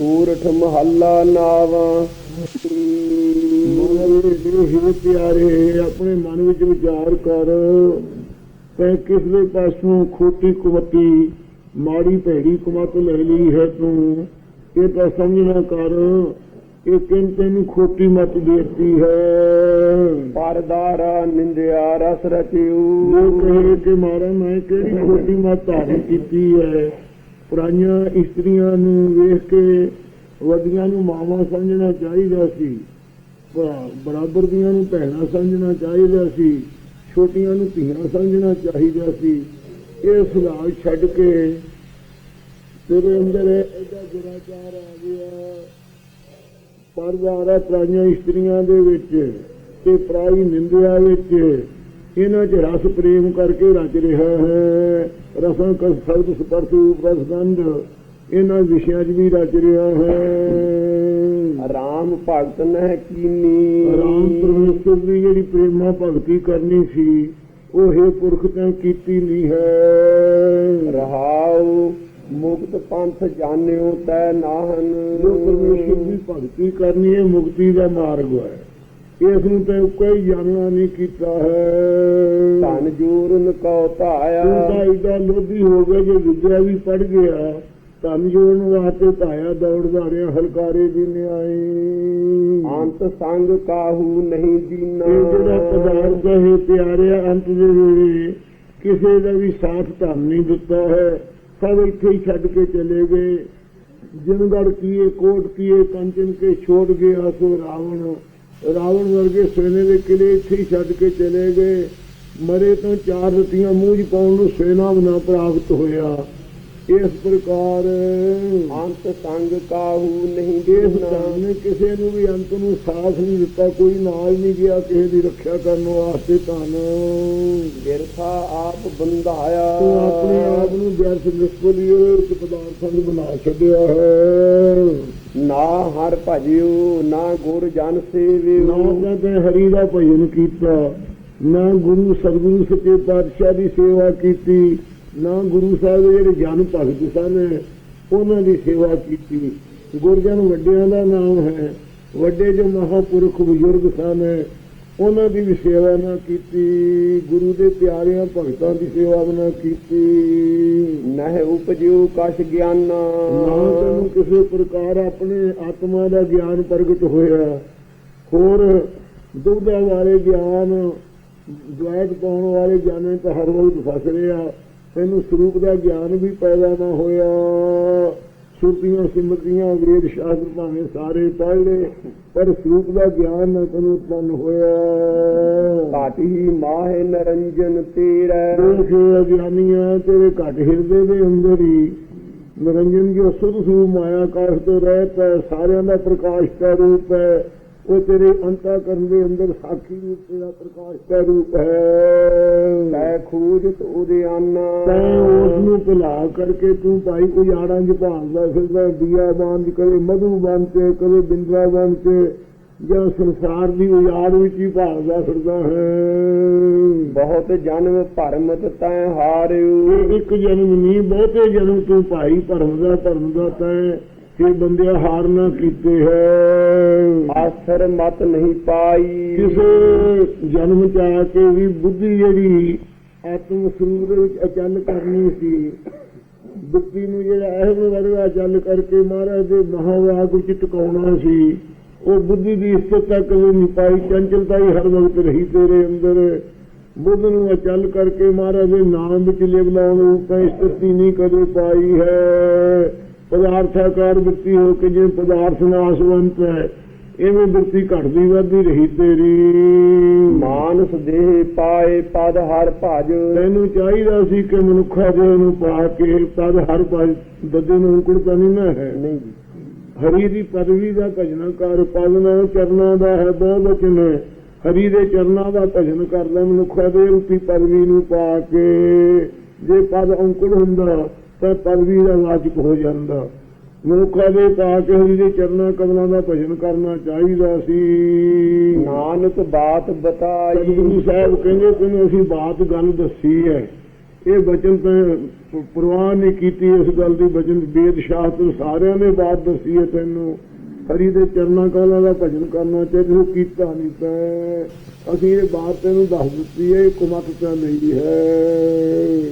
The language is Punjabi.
ਊਰਠ ਮਹੱਲਾ ਨਾਵਾ। ਮਨ ਹੀ ਪਿਆਰੇ ਆਪਣੇ ਮਨ ਵਿੱਚ ਵਿਚਾਰ ਕਰ। ਤੈ ਕਿਸ ਦੇ ਪਾਸੋਂ ਖੋਟੀ ਕੁਮਤੀ ਮਾੜੀ ਭੈੜੀ ਕੁਮਤ ਲੈ ਲਈ ਹੈ ਤੂੰ? ਇਹ ਤਾਂ ਸਮਝਣਾ ਕਰ ਇਹ ਕਿਨ ਤੈਨੂੰ ਖੋਟੀ ਮਤ ਦੇਤੀ ਹੈ। ਪਰਦਾਰਾ ਨਿੰਦਿਆ ਰਸ ਰਚਿਉ ਉਹ ਕਹੇ ਕਿ ਮਾਰਾ ਮੈਂ ਕਿਹੜੀ ਖੋਟੀ ਮਤ ਧਾਰਨ ਕੀਤੀ ਹੈ? ਪੁਰਾਣੀਆਂ ਇਸਤਰੀਆਂ ਨੂੰ ਵੇਖ ਕੇ ਵੱਡੀਆਂ ਨੂੰ ਮਾਵਾਂ ਸਮਝਣਾ ਚਾਹੀਦਾ ਸੀ। ਬ- ਬਰਾਬਰ ਦੀਆਂ ਨੂੰ ਭੈਣਾਂ ਸਮਝਣਾ ਚਾਹੀਦਾ ਸੀ। ਛੋਟੀਆਂ ਨੂੰ ਧੀਆਂ ਸਮਝਣਾ ਚਾਹੀਦਾ ਸੀ। ਇਹ ਸੁਭਾਅ ਛੱਡ ਕੇ ਤੇਰੇ ਅੰਦਰ ਇਹਦਾ ਦੁਰਾਚਾਰ ਆ ਗਿਆ। ਪਰਦਾਰਾ ਪ੍ਰਾਈਆਂ ਇਸਤਰੀਆਂ ਦੇ ਵਿੱਚ ਤੇ ਪ੍ਰਾਈ ਨਿੰਦਿਆ ਵਿੱਚ ਇਹਨਾਂ 'ਚ ਰਸ ਪ੍ਰੇਮ ਕਰਕੇ ਰਚ ਰਿਹਾ ਹੈ। ਰਸਾਂ ਕਾ ਸ਼ਬਦ ਸਪਰਸ਼ ਰੂਪ ਰਸ ਗੰਧ ਇਹਨਾਂ ਵਿਸ਼ਿਆਂ 'ਚ ਵੀ ਰਚ ਰਿਹਾ ਹੈ। ਰਾਮ ਭਗਤ ਨਹਿ ਕੀਨੀ। ਰਾਮ ਪਰਮੇਸ਼ਰ ਦੀ ਜਿਹੜੀ ਪ੍ਰੇਮਾ ਭਗਤੀ ਕਰਨੀ ਸੀ ਉਹ ਹੈ ਪੁਰਖ ਤੈਂ ਕੀਤੀ ਨਹੀਂ ਹੈ। ਰਹਾਉ ਮੁਕਤ ਪੰਥ ਜਾਣਿਓ ਤੈ ਨਾਹਨ। ਜੋ ਪਰਮੇਸ਼ਰ ਦੀ ਭਗਤੀ ਕਰਨੀ ਹੈ ਮੁਕਤੀ ਦਾ ਮਾਰਗ ਹੈ। ਇਸ ਨੂੰ ਤੇ ਕੋਈ ਜਾਣਨਾ ਨਹੀਂ ਕੀਤਾ ਹੈ। ਧਨ ਜੂਰਨ ਕਉ ਧਾਇਆ ਏਡਾ ਲੋਭੀ ਹੋ ਗਿਆ ਜੇ ਵਿਦਿਆ ਵੀ ਪੜ ਗਿਆ। ਧਨ ਜੋੜਨ ਵਾਸਤੇ ਧਾਇਆ ਦੌੜਦਾ ਰਿਹਾ ਹਲਕਾਰੇ ਦੀ ਨਿਆਈ ਅੰਤ ਸੰਗ ਕਾਹੂ ਨਹੀਂ ਇਹ ਜਿਹੜਾ ਪਦਾਰਥ ਹੈ ਪਿਆਰਿਆ ਅੰਤ ਦੇ ਵੇਲੇ ਕਿਸੇ ਦਾ ਵੀ ਸਾਥ ਧਨ ਨਹੀਂ ਦਿੱਤਾ ਹੈ। ਸਭ ਇੱਥੇ ਹੀ ਛੱਡ ਕੇ ਚਲੇ ਗਏ। ਜਿਨਗੜ ਕੀਏ ਕੋਟ ਕੀਏ ਕੰਚਨ ਕੇ ਛੋੜ ਗਿਆ ਸੋ ਰਾਵਣ। ਰਾਵਣ ਵਰਗੇ ਸੋਨੇ ਦੇ ਕਿਲੇ ਇੱਥੇ ਹੀ ਛੱਡ ਕੇ ਚਲੇ ਗਏ। ਮਰੇ ਤੋਂ ਚਾਰ ਰਤੀਆਂ ਮੂੰਹ 'ਚ ਪਾਉਣ ਨੂੰ ਸੇਨਾ ਵੀ ਨਾ ਪ੍ਰਾਪਤ ਹੋਇਆ। ਇਸ ਪ੍ਰਕਾਰ ਅੰਤ ਸੰਗ ਕਾਹੂ ਨਹੀਂ ਨੇ ਕਿਸੇ ਨੂੰ ਵੀ ਅੰਤ ਨੂੰ ਸਾਥ ਨਹੀਂ ਦਿੱਤਾ ਕੋਈ ਨਾਲ ਨਹੀਂ ਗਿਆ ਕਿਸੇ ਦੀ ਰੱਖਿਆ ਕਰਨ ਵਾਸਤੇ ਧਨ। ਬਿਰਥਾ ਆਪ ਬੰਧਾਇਆ। ਤੂੰ ਆਪਣੇ ਆਪ ਨੂੰ ਵਿਅਰਥ ਨਿਸਬਲੀਏ ਇੱਕ ਪਦਾਰਥਾਂ ਨੂੰ ਬਣਾ ਛੱਡਿਆ ਹੈ। ਨਾ ਹਰ ਭਜਿਓ ਨਾ ਗੁਰ ਜਨ ਸੇਵਿਓ। ਨਾ ਤੇ ਹਰੀ ਦਾ ਭਜਨ ਕੀਤਾ ਨਾ ਗੁਰੂ ਸਤਿਗੁਰੂ ਸੱਚੇ ਪਾਤਸ਼ਾਹ ਦੀ ਸੇਵਾ ਕੀਤੀ। ਨਾ ਗੁਰੂ ਸਾਹਿਬ ਦੇ ਜਿਹੜੇ ਜਨ ਭਗਤ ਸਨ ਉਹਨਾਂ ਦੀ ਸੇਵਾ ਕੀਤੀ। ਗੁਰਜਨ ਵੱਡਿਆਂ ਦਾ ਨਾਮ ਹੈ ਵੱਡੇ ਜੋ ਮਹਾਪੁਰਖ ਬਜ਼ੁਰਗ ਸਨ ਉਹਨਾਂ ਦੀ ਵੀ ਸੇਵਾ ਨਾ ਕੀਤੀ ਗੁਰੂ ਦੇ ਪਿਆਰਿਆਂ ਭਗਤਾਂ ਦੀ ਸੇਵਾ ਨਾ ਕੀਤੀ। ਨਹਿ ਉਪਜਿਓ ਕਛ ਗਿਆਨਾ। ਨਾ ਤੈਨੂੰ ਕਿਸੇ ਪ੍ਰਕਾਰ ਆਪਣੇ ਆਤਮਾ ਦਾ ਗਿਆਨ ਪ੍ਰਗਟ ਹੋਇਆ। ਹੋਰ ਦੁੱਧਾ ਵਾਲੇ ਗਿਆਨ ਦੁਆਇਤ ਪਾਉਣ ਵਾਲੇ ਗਿਆਨਾਂ ਤਾਂ ਹਰ ਵਕਤ ਫਸ ਰਿਹਾ ਤੈਨੂੰ ਸਰੂਪ ਦਾ ਗਿਆਨ ਵੀ ਪੈਦਾ ਨਾ ਹੋਇਆ। ਸੁਰਤੀਆਂ ਸਿਮਰਤੀਆਂ ਵੇਦ ਸ਼ਾਸਤਰ ਭਾਵੇਂ ਸਾਰੇ ਪੜ੍ਹ ਲਏ ਪਰ ਸਰੂਪ ਦਾ ਗਿਆਨ ਨਾ ਤੈਨੂੰ ਉਤਪੰਨ ਹੋਇਆ। ਕਾਟੀ ਮਾਹਿ ਨਰੰਜਨ ਤੇਰੇ। ਦੇਖ ਅਗਿਆਨੀਆਂ ਤੇਰੇ ਘਟ ਹਿਰਦੇ ਦੇ ਅੰਦਰ ਹੀ ਨਿਰੰਜਨ ਜੋ ਸੁਧ ਸੂ ਮਾਇਆ ਕਾਸ਼ ਤੋਂ ਰਹਿਤ ਹੈ ਸਾਰਿਆਂ ਦਾ ਪ੍ਰਕਾਸ਼ ਦਾ ਰੂਪ ਹੈ। ਉਹ ਤੇਰੇ ਅੰਤਾ ਕਰਨ ਦੇ ਅੰਦਰ ਸਾਖੀ ਰੂਪ ਤੇਰਾ ਪ੍ਰਕਾਸ਼ ਦਾ ਰੂਪ ਹੈ। ਤੈ ਖੂਜਤ ਉਦਿਆਨਾ ਤੈਂ ਉਸ ਨੂੰ ਭੁਲਾ ਕਰਕੇ ਤੂੰ ਭਾਈ ਕੋਈ ਆੜਾਂ ਚ ਭਾਲਦਾ ਫਿਰਦਾ ਦੀਆ ਬਾਂਝ ਕਰੇ ਮਧੂ ਬਣ ਕੇ ਕਦੇ ਬਿੰਦਰਾ ਬਣ ਕੇ ਜਾਂ ਸੰਸਾਰ ਦੀ ਉਜਾੜ ਵਿੱਚ ਹੀ ਭਾਲਦਾ ਫਿਰਦਾ ਹੈ। ਬਹੁਤ ਜਨਮ ਭਰਮਤ ਤੈ ਹਾਰਿਓ। ਇੱਕ ਜਨਮ ਨਹੀਂ ਬਹੁਤੇ ਜਨਮ ਤੂੰ ਭਾਈ ਭਰਮ ਦਾ ਭਰਮ ਦਾ ਤੈਂ ਇਹ ਬੰਦਿਆ ਹਾਰ ਨਾ ਕੀਤੇ ਹੈ? ਆਸਰ ਮਤ ਨਹੀਂ ਪਾਈ। ਕਿਸੇ ਜਨਮ ਚ ਆ ਕੇ ਵੀ ਬੁੱਧੀ ਜਿਹੜੀ ਆਤਮ ਸਰੂਪ ਦੇ ਵਿੱਚ ਅਚਲ ਕਰਨੀ ਸੀ। ਬੁੱਧੀ ਨੂੰ ਜਿਹੜਾ ਅਹਿਮ ਵਰਗਾ ਚੱਲ ਕਰਕੇ ਮਹਾਰਾਜ ਦੇ ਮਹਾਵਾਗ ਵਿੱਚ ਟਿਕਾਉਣਾ ਸੀ ਉਹ ਬੁੱਧੀ ਦੀ ਸਥਿਰਤਾ ਕਦੇ ਨਹੀਂ ਪਾਈ। ਚੰਚਲਤਾ ਹੀ ਹਰ ਵਕਤ ਰਹੀ ਤੇਰੇ ਅੰਦਰ। ਬੁੱਧ ਨੂੰ ਅਚਲ ਕਰਕੇ ਮਹਾਰਾਜ ਦੇ ਨਾਮ ਵਿੱਚ ਲਿਵ ਲਾਉਣ ਰੂਪਾਂ ਸਥਿਤੀ ਨਹੀਂ ਕਦੇ ਪਾਈ ਹੈ। ਪਦਾਰਥਾਕਾਰ ਵ੍ਰਿਤੀ ਹੋ ਕੇ ਜਿਵੇਂ ਪਦਾਰਥ ਨਾਸ਼ਵੰਤ ਹੈ ਐਵੇਂ ਵ੍ਰਿਤੀ ਘਟਦੀ ਵੱਧਦੀ ਰਹੀ ਤੇਰੀ। ਮਾਨਸ ਦੇਹ ਪਾਏ ਪਦ ਹਰ ਭਜ। ਤੈਨੂੰ ਚਾਹੀਦਾ ਸੀ ਕਿ ਮਨੁੱਖਾ ਦੇ ਨੂੰ ਪਾ ਕੇ ਤਦ ਹਰ ਪਦ ਬੱਦੇ ਨੂੰ ਤਾਂ ਨਹੀਂ ਨਾ ਹੈ। ਨਹੀਂ ਜੀ। ਹਰੀ ਦੀ ਪਦਵੀ ਦਾ ਭਜਨ ਕਰ ਪਾਲਣਾ ਚਰਨਾਂ ਦਾ ਹੈ ਬਹੁ ਬਚਨ ਹਰੀ ਦੇ ਚਰਨਾਂ ਦਾ ਭਜਨ ਕਰ ਲੈ ਮਨੁੱਖਾ ਦੇ ਰੂਪੀ ਪਦਵੀ ਨੂੰ ਪਾ ਕੇ। ਜੇ ਪਦ ਅੰਕੁੜ ਹੁੰਦਾ ਤਾਂ ਪਦਵੀ ਦਾ ਵਾਚਕ ਹੋ ਜਾਂਦਾ। ਮਨੁੱਖਾ ਦੇ ਪਾ ਕੇ ਹਰੀ ਦੇ ਚਰਨਾਂ ਕਮਲਾਂ ਦਾ ਭਜਨ ਕਰਨਾ ਚਾਹੀਦਾ ਸੀ। ਨਾਨਕ ਬਾਤ ਬਤਾਈ। ਸਤਿਗੁਰੂ ਸਾਹਿਬ ਕਹਿੰਦੇ ਤੈਨੂੰ ਅਸੀਂ ਬਾਤ ਗੱਲ ਦੱਸੀ ਹੈ। ਇਹ ਬਚਨ ਤਾਂ ਪ੍ਰਵਾਹ ਨਹੀਂ ਕੀਤੀ ਇਸ ਗੱਲ ਦੀ। ਬਚਨ ਵੇਦ ਸ਼ਾਸਤਰ ਸਾਰਿਆਂ ਨੇ ਬਾਤ ਦੱਸੀ ਹੈ ਤੈਨੂੰ। ਹਰੀ ਦੇ ਚਰਨਾਂ ਕਲਾਂ ਦਾ ਭਜਨ ਕਰਨਾ ਚਾਹੀਦਾ ਤੂੰ ਕੀਤਾ ਨਹੀਂ ਤੈਂ। ਅਸੀਂ ਇਹ ਬਾਤ ਤੈਨੂੰ ਦੱਸ ਦਿੱਤੀ ਹੈ ਕੁਮਤ ਤਾਂ ਨਹੀਂ ਹੈ।